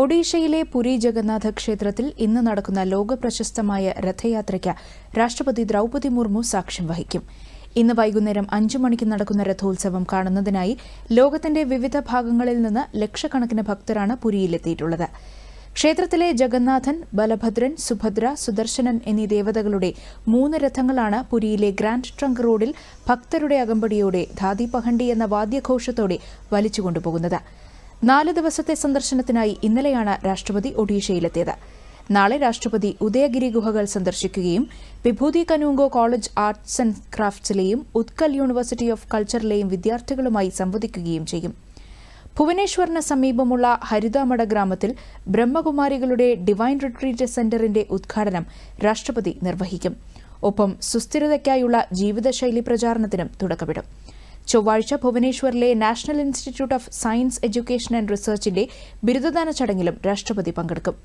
ഒഡീഷയിലെ പുരി ജഗന്നാഥ ക്ഷേത്രത്തിൽ ഇന്ന് നടക്കുന്ന ലോകപ്രശസ്തമായ രഥയാത്രയ്ക്ക് രാഷ്ട്രപതി ദ്രൌപതി മുർമു സാക്ഷ്യം വഹിക്കും. ഇന്ന് വൈകുന്നേരം അഞ്ചു മണിക്ക് നടക്കുന്ന രഥോത്സവം കാണുന്നതിനായി ലോകത്തിന്റെ വിവിധ ഭാഗങ്ങളിൽ നിന്ന് ലക്ഷക്കണക്കിന് ഭക്തരാണ് പുരിയിലെത്തിയിട്ടുള്ളത്. ക്ഷേത്രത്തിലെ ജഗന്നാഥൻ ബലഭദ്രൻ സുഭദ്ര സുദർശനൻ എന്നീ ദേവതകളുടെ മൂന്ന് രഥങ്ങളാണ് പുരിയിലെ ഗ്രാൻഡ് ട്രങ്ക് റോഡിൽ ഭക്തരുടെ അകമ്പടിയോടെ ധാതി പഹണ്ടി എന്ന വാദ്യഘോഷത്തോടെ വലിച്ചുകൊണ്ടുപോകുന്നത്. നാല് ദിവസത്തെ സന്ദർശനത്തിനായി ഇന്നലെയാണ് രാഷ്ട്രപതി ഒഡീഷയിലെത്തിയത്. നാളെ രാഷ്ട്രപതി ഉദയഗിരി ഗുഹകൾ സന്ദർശിക്കുകയും Bibhuti Kanungo college arts and ക്രാഫ്റ്റ്സിലെയും Utkal university of കൾച്ചറിലെയും വിദ്യാർത്ഥികളുമായി സംവദിക്കുകയും ചെയ്യും. ഭുവനേശ്വറിന് സമീപമുള്ള ഹരിതാമഠ ഗ്രാമത്തിൽ ബ്രഹ്മകുമാരികളുടെ ഡിവൈൻ റിട്രീറ്റ് സെന്ററിന്റെ ഉദ്ഘാടനം രാഷ്ട്രപതി നിർവഹിക്കും. ഒപ്പം സുസ്ഥിരതയ്ക്കായുള്ള ജീവിതശൈലി പ്രചാരണത്തിനും തുടക്കമിടും. ചൊവ്വാഴ്ച ഭുവനേശ്വറിലെ national institute of science education and റിസർച്ചിന്റെ ബിരുദദാന ചടങ്ങിലും രാഷ്ട്രപതി പങ്കെടുക്കും